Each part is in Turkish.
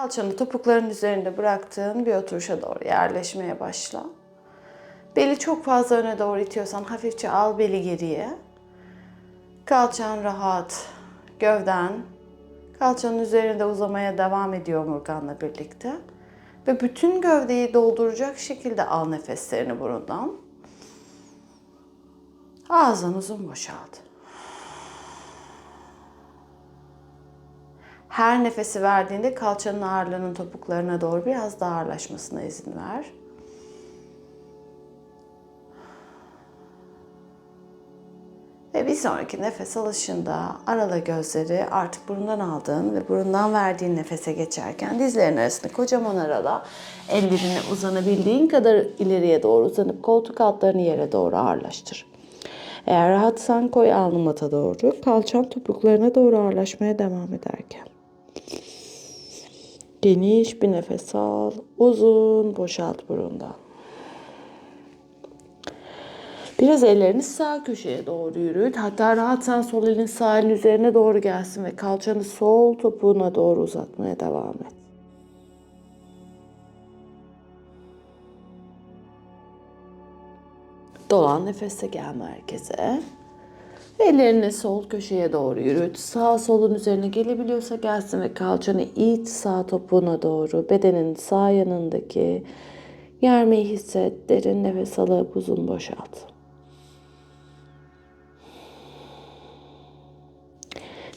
Kalçanı topukların üzerinde bıraktığın bir oturuşa doğru yerleşmeye başla. Beli çok fazla öne doğru itiyorsan hafifçe al beli geriye. Kalçan rahat, gövden kalçanın üzerinde uzamaya devam ediyor omurganla birlikte. Ve bütün gövdeyi dolduracak şekilde al nefeslerini burundan. Ağzını uzun boşalt. Her nefesi verdiğinde kalçanın ağırlığının topuklarına doğru biraz daha ağırlaşmasına izin ver. Ve bir sonraki nefes alışında arala gözleri artık burundan aldığın ve burundan verdiğin nefese geçerken dizlerin arasını kocaman arala. Ellerini uzanabildiğin kadar ileriye doğru uzanıp koltuk altlarını yere doğru ağırlaştır. Eğer rahatsan koy alnı mata doğru, kalçan topuklarına doğru ağırlaşmaya devam ederken. Geniş bir nefes al, uzun boşalt burundan. Biraz ellerini sağ köşeye doğru yürüt. Hatta rahatsan sol elin sağ elin üzerine doğru gelsin ve kalçanı sol topuğuna doğru uzatmaya devam et. Dolan nefese gel merkeze. Ellerini sol köşeye doğru yürüt. Sağ solun üzerine gelebiliyorsa gelsin ve kalçanı it sağ topuğuna doğru. Bedenin sağ yanındaki germeyi hisset. Derin nefes alıp uzun boşalt.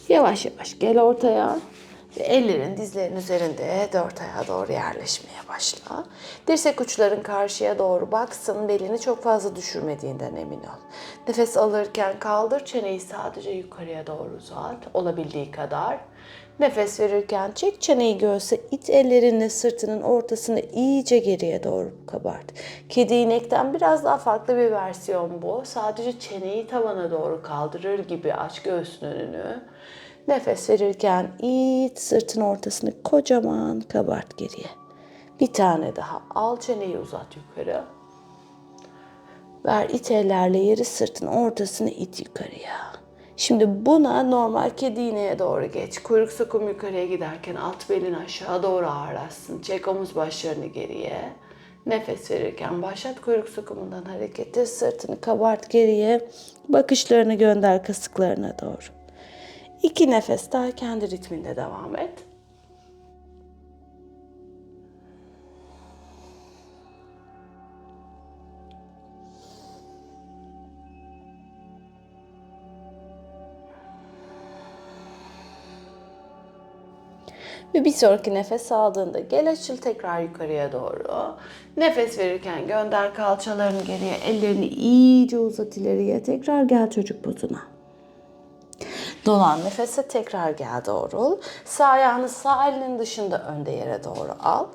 Yavaş yavaş gel ortaya ellerin dizlerin üzerinde dört ayağa doğru yerleşmeye başla. Dirsek uçların karşıya doğru baksın. Belini çok fazla düşürmediğinden emin ol. Nefes alırken kaldır çeneyi sadece yukarıya doğru uzat. Olabildiği kadar. Nefes verirken çek çeneyi göğse, it ellerinle sırtının ortasını iyice geriye doğru kabart. Kedi inekten biraz daha farklı bir versiyon bu. Sadece çeneyi tavana doğru kaldırır gibi aç göğsün önünü. Nefes verirken it sırtın ortasını kocaman kabart geriye. Bir tane daha al çeneyi uzat yukarı. Ver it ellerle yeri sırtın ortasını it yukarıya. Şimdi buna normal kedi iğneye doğru geç. Kuyruk sokum yukarıya giderken alt belin aşağı doğru ağırlaşsın. Çek omuz başlarını geriye. Nefes verirken başlat kuyruk sokumundan hareketi. Sırtını kabart geriye. Bakışlarını gönder kasıklarına doğru. İki nefes daha kendi ritminde devam et. Ve bir sonraki nefes aldığında gel açıl tekrar yukarıya doğru. Nefes verirken gönder kalçalarını geriye, ellerini iyice uzat ileriye. Tekrar gel çocuk pozuna. Dolan nefese tekrar gel doğrul. Sağ ayağını sağ elinin dışında önde yere doğru al.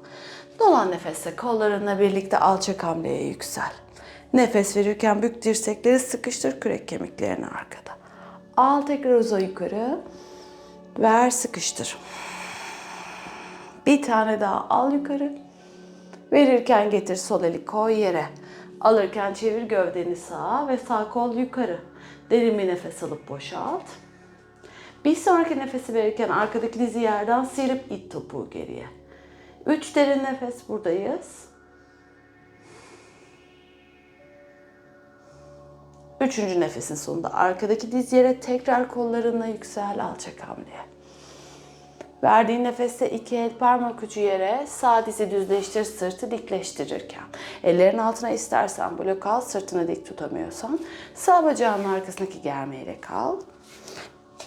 Dolan nefese kollarınla birlikte alçak hamleye yüksel. Nefes verirken bük dirsekleri sıkıştır kürek kemiklerini arkada. Al tekrar uza yukarı. Ver sıkıştır. Bir tane daha al yukarı. Verirken getir sol eli koy yere. Alırken çevir gövdeni sağa ve sağ kol yukarı. Derin bir nefes alıp boşalt. Bir sonraki nefesi verirken arkadaki dizi yerden sıyırıp it topuğu geriye. Üç derin nefes buradayız. Üçüncü nefesin sonunda arkadaki diz yere tekrar kollarınla yüksel alçak hamleye. Verdiğin nefeste iki el parmak ucu yere sağ dizi düzleştir sırtı dikleştirirken. Ellerin altına istersen blok al sırtını dik tutamıyorsan sağ bacağının arkasındaki germeyle kal.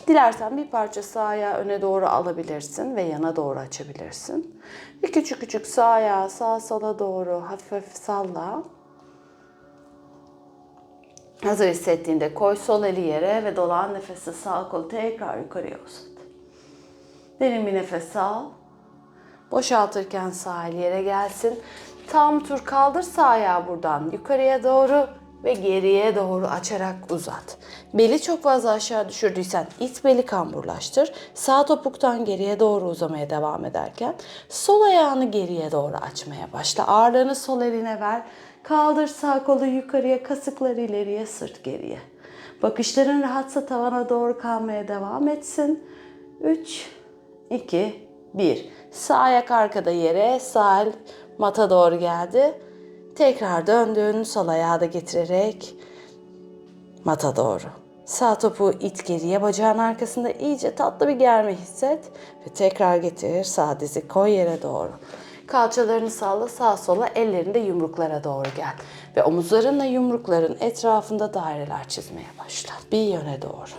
Dilersen bir parça sağ ayağı öne doğru alabilirsin ve yana doğru açabilirsin. Bir küçük küçük sağ ayağı sola doğru hafif hafif salla. Hazır hissettiğinde koy sol eli yere ve dolan nefesi sağ kolu tekrar yukarıya uzat. Derin bir nefes al. Boşaltırken sağ el yere gelsin. Tam tur kaldır sağ ayağı buradan yukarıya doğru ve geriye doğru açarak uzat. Beli çok fazla aşağı düşürdüysen it beli kamburlaştır. Sağ topuktan geriye doğru uzamaya devam ederken sol ayağını geriye doğru açmaya başla. Ağırlığını sol eline ver. Kaldır sağ kolu yukarıya, kasıklar ileriye, sırt geriye. Bakışların rahatsa tavana doğru kalmaya devam etsin. 3, 2, Bir. Sağ ayak arkada yere, sağ el mata doğru geldi. Tekrar döndün, sol ayağı da getirerek mata doğru. Sağ topu it geriye bacağın arkasında iyice tatlı bir germe hisset ve tekrar getir sağ dizi koy yere doğru. Kalçalarını salla sağa sola ellerinde yumruklara doğru gel. Ve omuzlarınla yumrukların etrafında daireler çizmeye başla. Bir yöne doğru.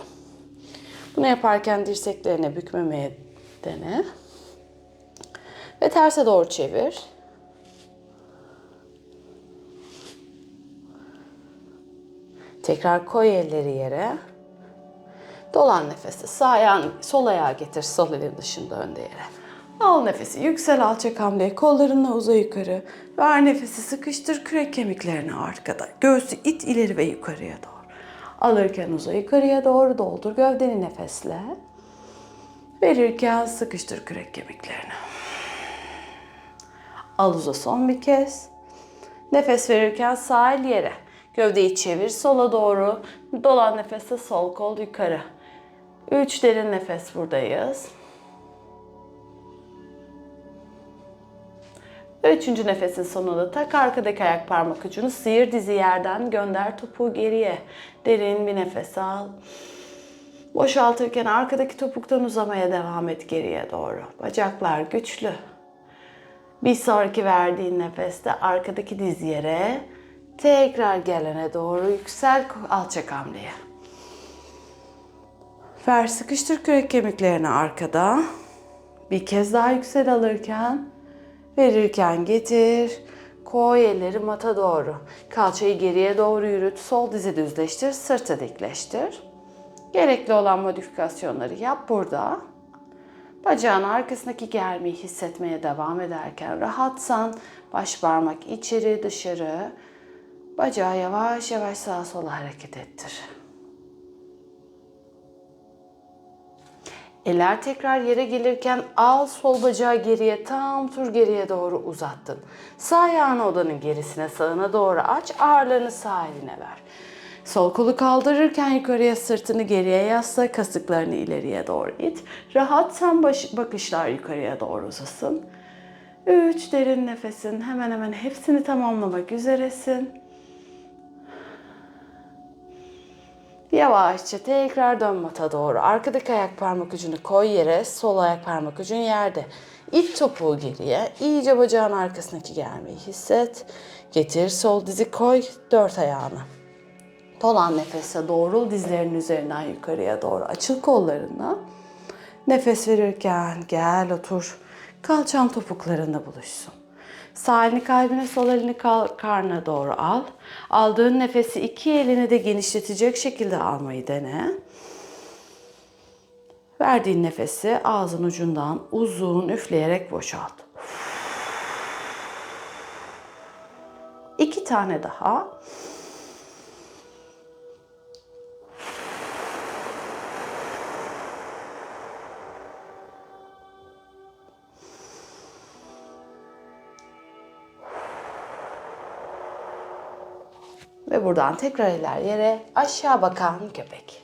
Bunu yaparken dirseklerine bükmemeye dene. Ve terse doğru çevir. Tekrar koy elleri yere. Dolan nefesi. Sağ ayağını sol ayağı getir sol elin dışında önde yere. Al nefesi. Yüksel alçak hamle. Kollarınla uza yukarı. Ver nefesi. Sıkıştır kürek kemiklerini arkada. Göğsü it ileri ve yukarıya doğru. Alırken uza yukarıya doğru doldur gövdeni nefesle. Verirken sıkıştır kürek kemiklerini. Al uza son bir kez. Nefes verirken sağ el yere. Gövdeyi çevir sola doğru. Dolan nefeste sol kol yukarı. Üç derin nefes buradayız. Üçüncü nefesin sonunda tak arkadaki ayak parmak ucunu sıyır dizi yerden gönder topuğu geriye. Derin bir nefes al. Boşaltırken arkadaki topuktan uzamaya devam et geriye doğru. Bacaklar güçlü. Bir sonraki verdiğin nefeste arkadaki diz yere tekrar gelene doğru yüksel alçak hamleye. Ver sıkıştır kürek kemiklerini arkada. Bir kez daha yüksel alırken verirken getir. Koy elleri mata doğru. Kalçayı geriye doğru yürüt. Sol dizi düzleştir. Sırtı dikleştir. Gerekli olan modifikasyonları yap burada. Bacağın arkasındaki germeyi hissetmeye devam ederken rahatsan baş parmak içeri dışarı bacağı yavaş yavaş sağa sola hareket ettir. Eller tekrar yere gelirken al sol bacağı geriye tam tur geriye doğru uzattın. Sağ ayağını odanın gerisine sağına doğru aç ağırlığını sağ eline ver. Sol kolu kaldırırken yukarıya sırtını geriye yasla, kasıklarını ileriye doğru it. Rahatsan baş, bakışlar yukarıya doğru uzasın. Üç derin nefesin hemen hemen hepsini tamamlamak üzeresin. Yavaşça tekrar dön mata doğru. Arkadaki ayak parmak ucunu koy yere, sol ayak parmak ucun yerde. İp topuğu geriye, iyice bacağın arkasındaki germeyi hisset. Getir sol dizi koy, dört ayağını. Dolan nefese doğrul dizlerinin üzerinden yukarıya doğru. Açıl kollarını. Nefes verirken gel otur. Kalçan topuklarında buluşsun. Sağ elini kalbine, sol elini karnına doğru al. Aldığın nefesi iki elini de genişletecek şekilde almayı dene. Verdiğin nefesi ağzın ucundan uzun üfleyerek boşalt. İki tane daha. Ve buradan tekrar eller yere aşağı bakan köpek.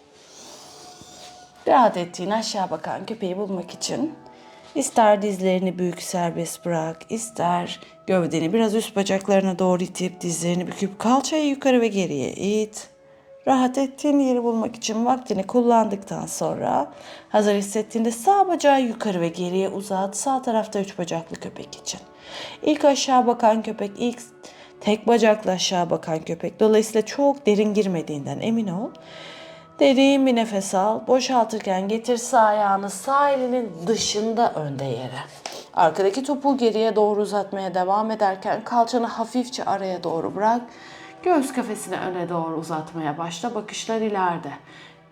Rahat ettiğin aşağı bakan köpeği bulmak için ister dizlerini büyük serbest bırak, ister gövdeni biraz üst bacaklarına doğru itip dizlerini büküp kalçayı yukarı ve geriye it. Rahat ettiğin yeri bulmak için vaktini kullandıktan sonra hazır hissettiğinde sağ bacağı yukarı ve geriye uzat. Sağ tarafta üç bacaklı köpek için. İlk aşağı bakan köpek, ilk tek bacaklı aşağı bakan köpek. Dolayısıyla çok derin girmediğinden emin ol. Derin bir nefes al. Boşaltırken getir sağ ayağını sağ elinin dışında önde yere. Arkadaki topuğu geriye doğru uzatmaya devam ederken kalçanı hafifçe araya doğru bırak. Göğüs kafesini öne doğru uzatmaya başla. Bakışlar ileride.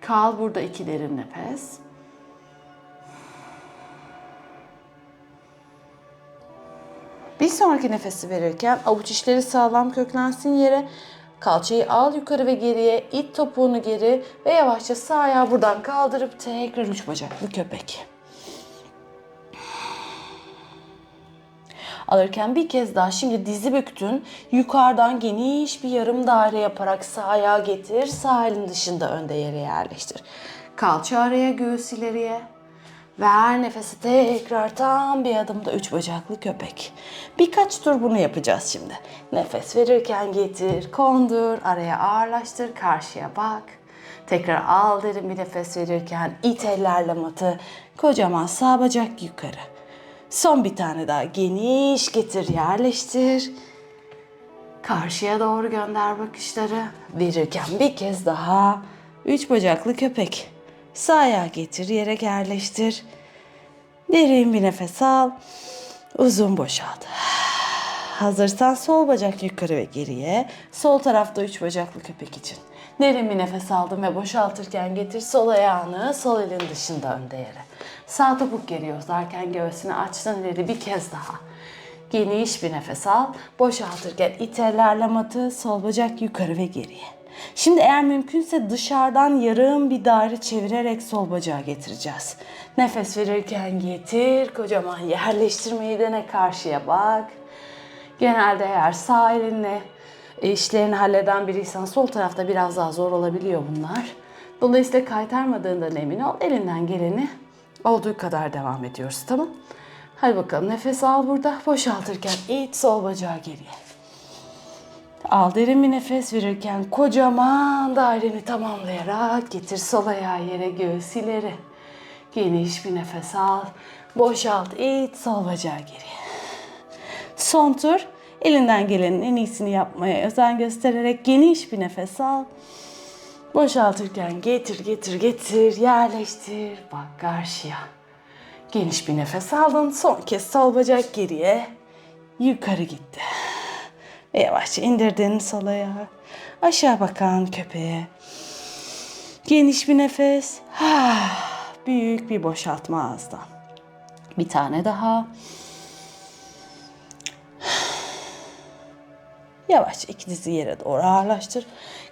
Kal burada iki derin nefes. Bir sonraki nefesi verirken avuç içleri sağlam köklensin yere. Kalçayı al yukarı ve geriye, it topuğunu geri ve yavaşça sağ ayağı buradan kaldırıp tekrar üç bacaklı köpek. Alırken bir kez daha şimdi dizi büktün. Yukarıdan geniş bir yarım daire yaparak sağ ayağı getir. Sağ elin dışında önde yere yerleştir. Kalça araya göğüs ileriye. Ver nefesi tekrar tam bir adımda üç bacaklı köpek. Birkaç tur bunu yapacağız şimdi. Nefes verirken getir, kondur, araya ağırlaştır, karşıya bak. Tekrar al derin bir nefes verirken it ellerle matı, kocaman sağ bacak yukarı. Son bir tane daha geniş getir, yerleştir. Karşıya doğru gönder bakışları. Verirken bir kez daha. Üç bacaklı köpek. Sağ ayağı getir, yere yerleştir. Derin bir nefes al. Uzun boşalt. Hazırsan sol bacak yukarı ve geriye. Sol tarafta üç bacaklı köpek için. Derin bir nefes aldım ve boşaltırken getir sol ayağını sol elin dışında önde yere. Sağ topuk geri uzarken göğsünü açtın ileri bir kez daha. Geniş bir nefes al. Boşaltırken itellerle matı sol bacak yukarı ve geriye. Şimdi eğer mümkünse dışarıdan yarım bir daire çevirerek sol bacağı getireceğiz. Nefes verirken getir, kocaman yerleştirmeyi dene karşıya bak. Genelde eğer sağ elinle e, işlerini halleden biriysen sol tarafta biraz daha zor olabiliyor bunlar. Dolayısıyla kaytarmadığından emin ol. Elinden geleni olduğu kadar devam ediyoruz tamam Hadi bakalım nefes al burada. Boşaltırken it sol bacağı geriye. Al derin bir nefes verirken kocaman daireni tamamlayarak getir sol ayağı yere göğüs ileri. Geniş bir nefes al. Boşalt it sol bacağı geriye. Son tur elinden gelenin en iyisini yapmaya özen göstererek geniş bir nefes al. Boşaltırken getir getir getir yerleştir bak karşıya. Geniş bir nefes aldın son kez sol bacak geriye yukarı gitti. Ve yavaşça indirdin sol ayağı aşağı bakan köpeğe. Geniş bir nefes. Büyük bir boşaltma ağızdan. Bir tane daha. Yavaş iki dizi yere doğru ağırlaştır.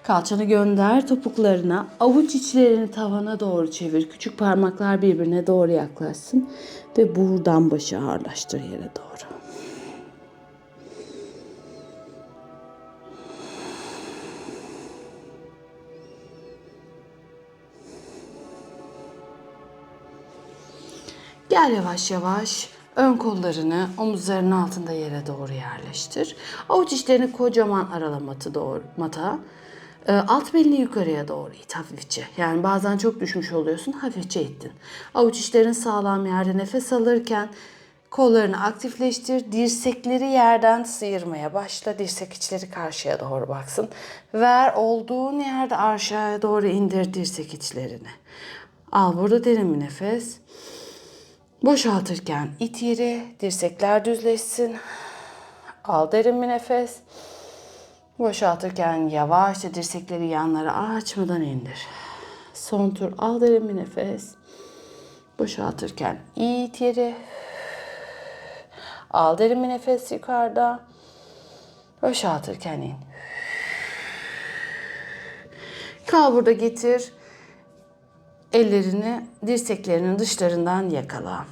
Kalçanı gönder topuklarına. Avuç içlerini tavana doğru çevir. Küçük parmaklar birbirine doğru yaklaşsın. Ve buradan başı ağırlaştır yere doğru. Gel yavaş yavaş ön kollarını omuzlarının altında yere doğru yerleştir. Avuç içlerini kocaman arala matı doğru, mata. Ee, Alt belini yukarıya doğru it hafifçe. Yani bazen çok düşmüş oluyorsun hafifçe ittin. Avuç içlerin sağlam yerde nefes alırken kollarını aktifleştir. Dirsekleri yerden sıyırmaya başla. Dirsek içleri karşıya doğru baksın. Ver olduğun yerde aşağıya doğru indir dirsek içlerini. Al burada derin bir nefes. Boşaltırken it yeri, dirsekler düzleşsin. Al derin bir nefes. Boşaltırken yavaşça dirsekleri yanlara açmadan indir. Son tur al derin bir nefes. Boşaltırken it yeri. Al derin bir nefes yukarıda. Boşaltırken in. Kal burada getir. Ellerini dirseklerinin dışlarından yakala.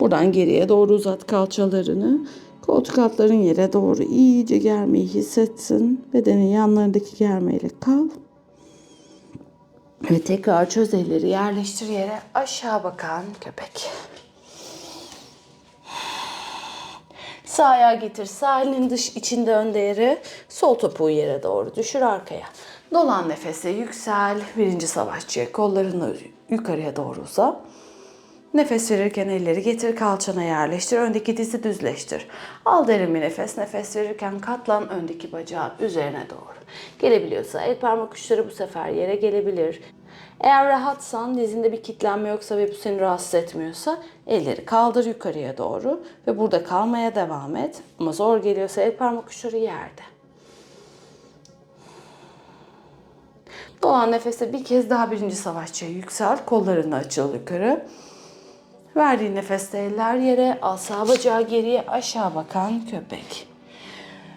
Buradan geriye doğru uzat kalçalarını. Koltuk altların yere doğru iyice germeyi hissetsin. Bedenin yanlarındaki germeyle kal. Ve tekrar çöz elleri yerleştir yere aşağı bakan köpek. Sağ ayağı getir. Sağ elinin dış içinde önde yere. Sol topuğu yere doğru düşür arkaya. Dolan nefese yüksel. Birinci savaşçıya kollarını yukarıya doğru uza. Nefes verirken elleri getir kalçana yerleştir. Öndeki dizi düzleştir. Al derin bir nefes. Nefes verirken katlan öndeki bacağın üzerine doğru. Gelebiliyorsa el parmak uçları bu sefer yere gelebilir. Eğer rahatsan, dizinde bir kitlenme yoksa ve bu seni rahatsız etmiyorsa elleri kaldır yukarıya doğru ve burada kalmaya devam et. Ama zor geliyorsa el parmak uçları yerde. Dolan nefese bir kez daha birinci savaşçıya yüksel. Kollarını açıl yukarı. Verdiğin nefeste eller yere, al sağ bacağı geriye aşağı bakan köpek.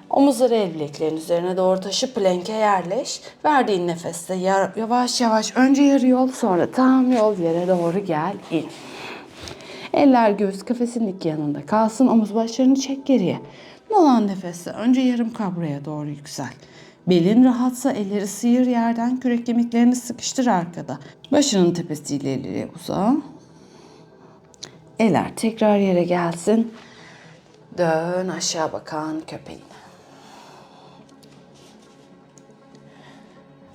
Omuzları el bileklerin üzerine doğru taşı plank'e yerleş. Verdiğin nefeste yavaş yavaş önce yarı yol sonra tam yol yere doğru gel in. Eller göğüs kafesinin iki yanında kalsın. Omuz başlarını çek geriye. Dolan nefeste önce yarım kabraya doğru yüksel. Belin rahatsa elleri sıyır yerden kürek kemiklerini sıkıştır arkada. Başının tepesiyle ileriye uza. Eller tekrar yere gelsin. Dön aşağı bakan köpeğin.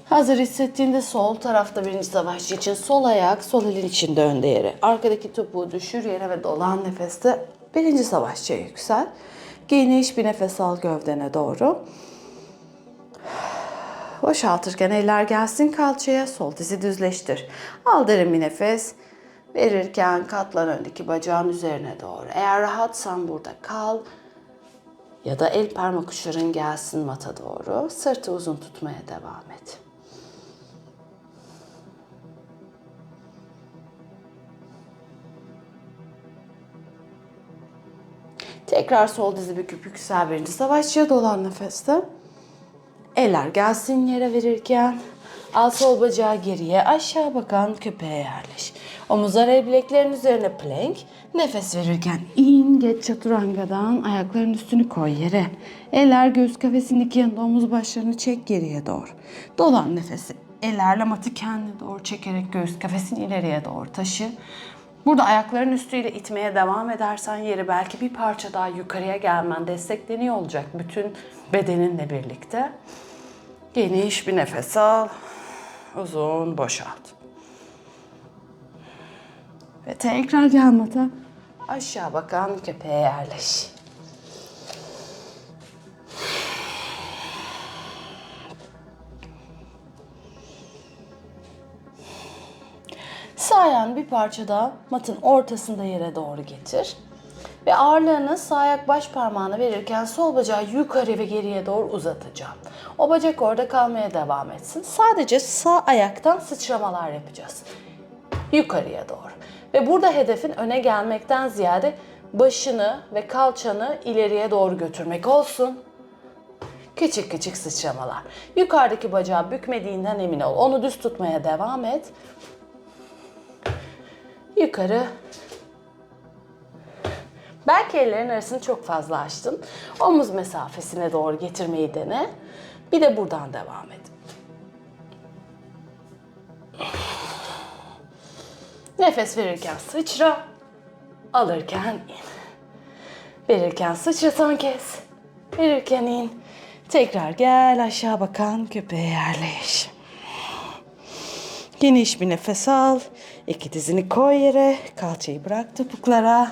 Hazır hissettiğinde sol tarafta birinci savaşçı için sol ayak, sol elin içinde önde yere. Arkadaki topuğu düşür yere ve dolan nefeste birinci savaşçıya yüksel. Geniş bir nefes al gövdene doğru. Boşaltırken eller gelsin kalçaya, sol dizi düzleştir. Al derin bir nefes. Verirken katlan öndeki bacağın üzerine doğru. Eğer rahatsan burada kal. Ya da el parmak uçların gelsin mata doğru. Sırtı uzun tutmaya devam et. Tekrar sol dizi büküp yüksel birinci savaşçıya dolan nefeste. Eller gelsin yere verirken al sol bacağı geriye aşağı bakan köpeğe yerleş. Omuzlar el bileklerin üzerine plank. Nefes verirken in geç çaturangadan ayakların üstünü koy yere. Eller göğüs kafesindeki yanında omuz başlarını çek geriye doğru. Dolan nefesi. Ellerle matı kendine doğru çekerek göğüs kafesini ileriye doğru taşı. Burada ayakların üstüyle itmeye devam edersen yeri belki bir parça daha yukarıya gelmen destekleniyor olacak bütün bedeninle birlikte. Geniş bir nefes al. Uzun boşalt. Ve tekrar gel mata. Aşağı bakan köpeğe yerleş. Sağ ayağını bir parça daha matın ortasında yere doğru getir. Ve ağırlığını sağ ayak baş parmağına verirken sol bacağı yukarı ve geriye doğru uzatacağım. O bacak orada kalmaya devam etsin. Sadece sağ ayaktan sıçramalar yapacağız. Yukarıya doğru. Ve burada hedefin öne gelmekten ziyade başını ve kalçanı ileriye doğru götürmek olsun. Küçük küçük sıçramalar. Yukarıdaki bacağı bükmediğinden emin ol. Onu düz tutmaya devam et. Yukarı. Belki ellerin arasını çok fazla açtın. Omuz mesafesine doğru getirmeyi dene. Bir de buradan devam et. Nefes verirken sıçra, alırken in. Verirken sıçra son kez, verirken in. Tekrar gel aşağı bakan köpeğe yerleş. Geniş bir nefes al. İki dizini koy yere. Kalçayı bırak topuklara.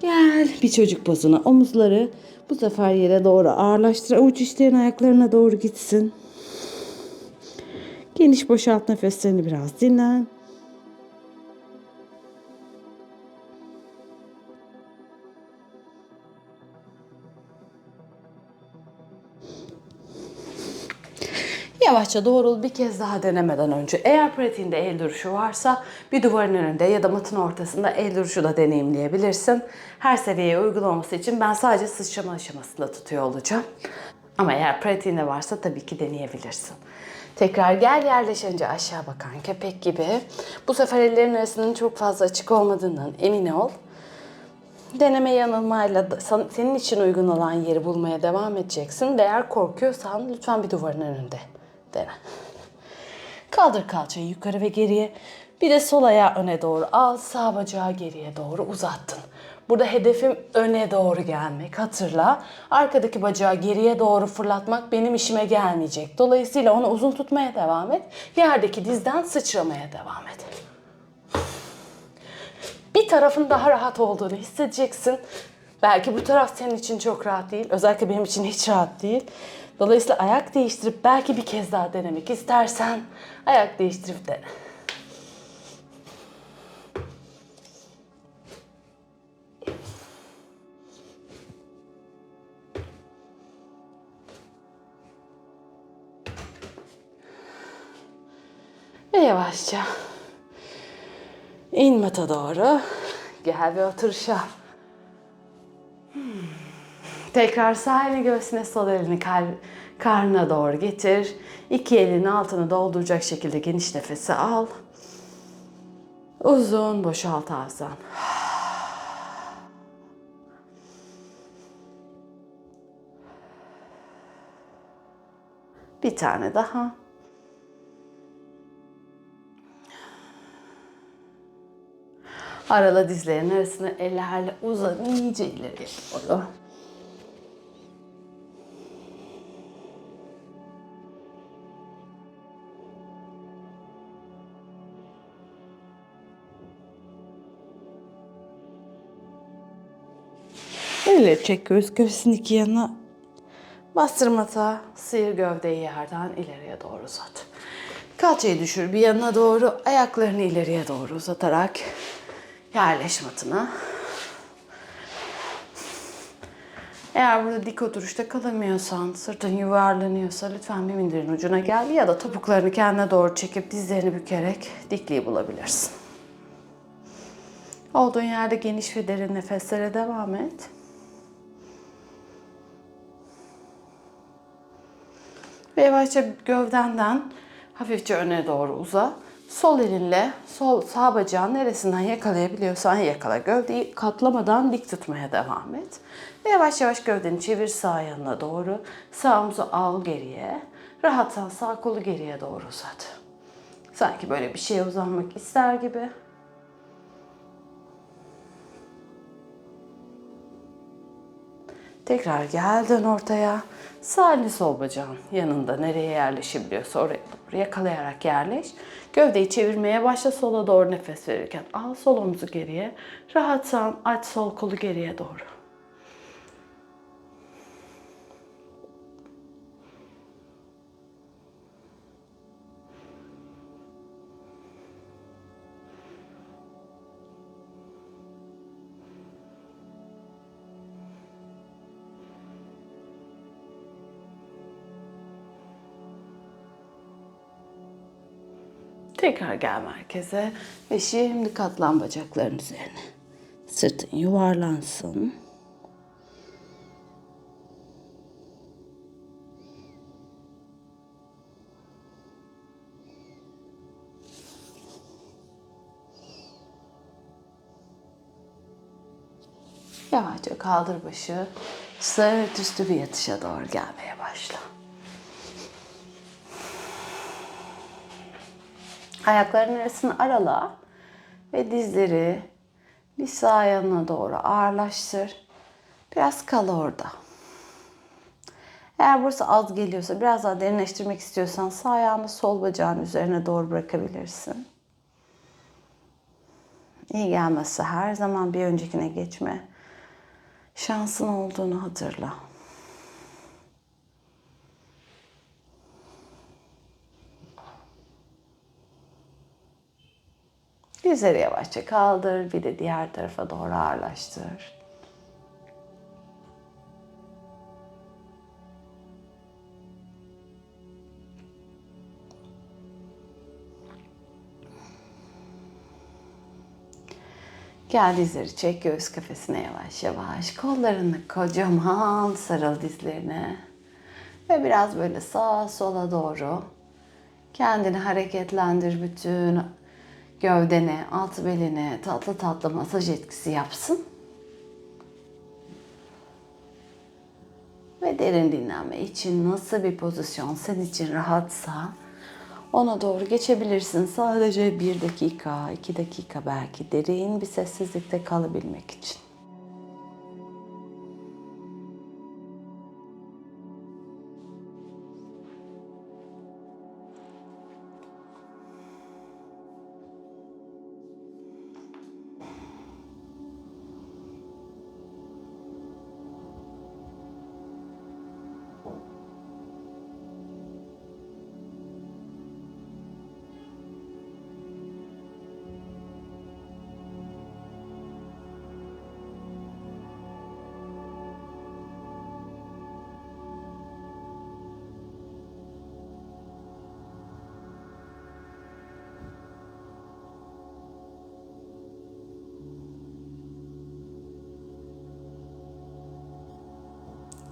Gel bir çocuk pozuna omuzları bu sefer yere doğru ağırlaştır. Avuç içlerin ayaklarına doğru gitsin. Geniş boşalt nefeslerini biraz dinlen. Yavaşça doğrul bir kez daha denemeden önce. Eğer pratiğinde el duruşu varsa bir duvarın önünde ya da matın ortasında el duruşu da deneyimleyebilirsin. Her seviyeye uygulaması için ben sadece sıçrama aşamasında tutuyor olacağım. Ama eğer pratiğinde varsa tabii ki deneyebilirsin. Tekrar gel yerleşince aşağı bakan köpek gibi. Bu sefer ellerin arasının çok fazla açık olmadığından emin ol. Deneme yanılmayla senin için uygun olan yeri bulmaya devam edeceksin. Eğer korkuyorsan lütfen bir duvarın önünde dene. Kaldır kalçayı yukarı ve geriye. Bir de sol ayağı öne doğru al. Sağ bacağı geriye doğru uzattın. Burada hedefim öne doğru gelmek. Hatırla. Arkadaki bacağı geriye doğru fırlatmak benim işime gelmeyecek. Dolayısıyla onu uzun tutmaya devam et. Yerdeki dizden sıçramaya devam et bir tarafın daha rahat olduğunu hissedeceksin. Belki bu taraf senin için çok rahat değil. Özellikle benim için hiç rahat değil. Dolayısıyla ayak değiştirip belki bir kez daha denemek istersen ayak değiştirip dene. Ve yavaşça İn mata doğru. Gel ve otur aşağı. Hmm. Tekrar sağ elini göğsüne sol elini kal karnına doğru getir. İki elin altını dolduracak şekilde geniş nefesi al. Uzun boşalt ağızdan. Bir tane daha. Arala dizlerin arasını ellerle uzan iyice ileriye doğru. Elleri çek göğüs göğsünün iki yanına. Bastırmata sıyır gövdeyi yerden ileriye doğru uzat. Kalçayı düşür bir yanına doğru, ayaklarını ileriye doğru uzatarak yerleş matına. Eğer burada dik oturuşta kalamıyorsan, sırtın yuvarlanıyorsa lütfen bir minderin ucuna gel ya da topuklarını kendine doğru çekip dizlerini bükerek dikliği bulabilirsin. Olduğun yerde geniş ve derin nefeslere devam et. Ve yavaşça gövdenden hafifçe öne doğru uza. Sol elinle sol sağ bacağın neresinden yakalayabiliyorsan yakala. Gövdeyi katlamadan dik tutmaya devam et. Ve yavaş yavaş gövdeni çevir sağ yanına doğru. Sağ omuzu al geriye. Rahatsan sağ kolu geriye doğru uzat. Sanki böyle bir şeye uzanmak ister gibi. Tekrar gel dön ortaya. Sağ elini sol bacağın yanında nereye yerleşebiliyorsa oraya doğru yakalayarak yerleş. Gövdeyi çevirmeye başla sola doğru nefes verirken. Al sol omuzu geriye. Rahatsan aç sol kolu geriye doğru. Tekrar gel merkeze ve şimdi katlan bacakların üzerine. Sırtın yuvarlansın. Yavaşça kaldır başı. Sırt üstü bir yatışa doğru gelmeye başla. Ayakların arasını arala ve dizleri bir sağ yanına doğru ağırlaştır. Biraz kal orada. Eğer burası az geliyorsa, biraz daha derinleştirmek istiyorsan sağ ayağını sol bacağın üzerine doğru bırakabilirsin. İyi gelmezse her zaman bir öncekine geçme. Şansın olduğunu hatırla. Dizleri yavaşça kaldır. Bir de diğer tarafa doğru ağırlaştır. Gel dizleri çek göğüs kafesine yavaş yavaş. Kollarını kocaman sarıl dizlerine. Ve biraz böyle sağa sola doğru kendini hareketlendir bütün gövdene, alt beline tatlı tatlı masaj etkisi yapsın. Ve derin dinlenme için nasıl bir pozisyon senin için rahatsa ona doğru geçebilirsin. Sadece bir dakika, iki dakika belki derin bir sessizlikte kalabilmek için.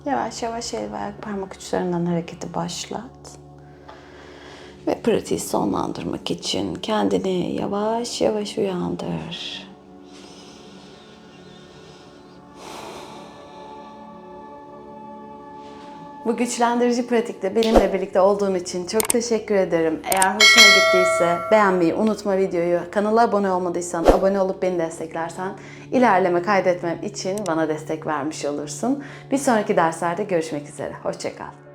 Yavaş yavaş el ve ayak parmak uçlarından hareketi başlat. Ve pratiği sonlandırmak için kendini yavaş yavaş uyandır. Bu güçlendirici pratikte benimle birlikte olduğun için çok teşekkür ederim. Eğer hoşuna gittiyse beğenmeyi unutma videoyu. Kanala abone olmadıysan abone olup beni desteklersen ilerleme kaydetmem için bana destek vermiş olursun. Bir sonraki derslerde görüşmek üzere. Hoşçakal.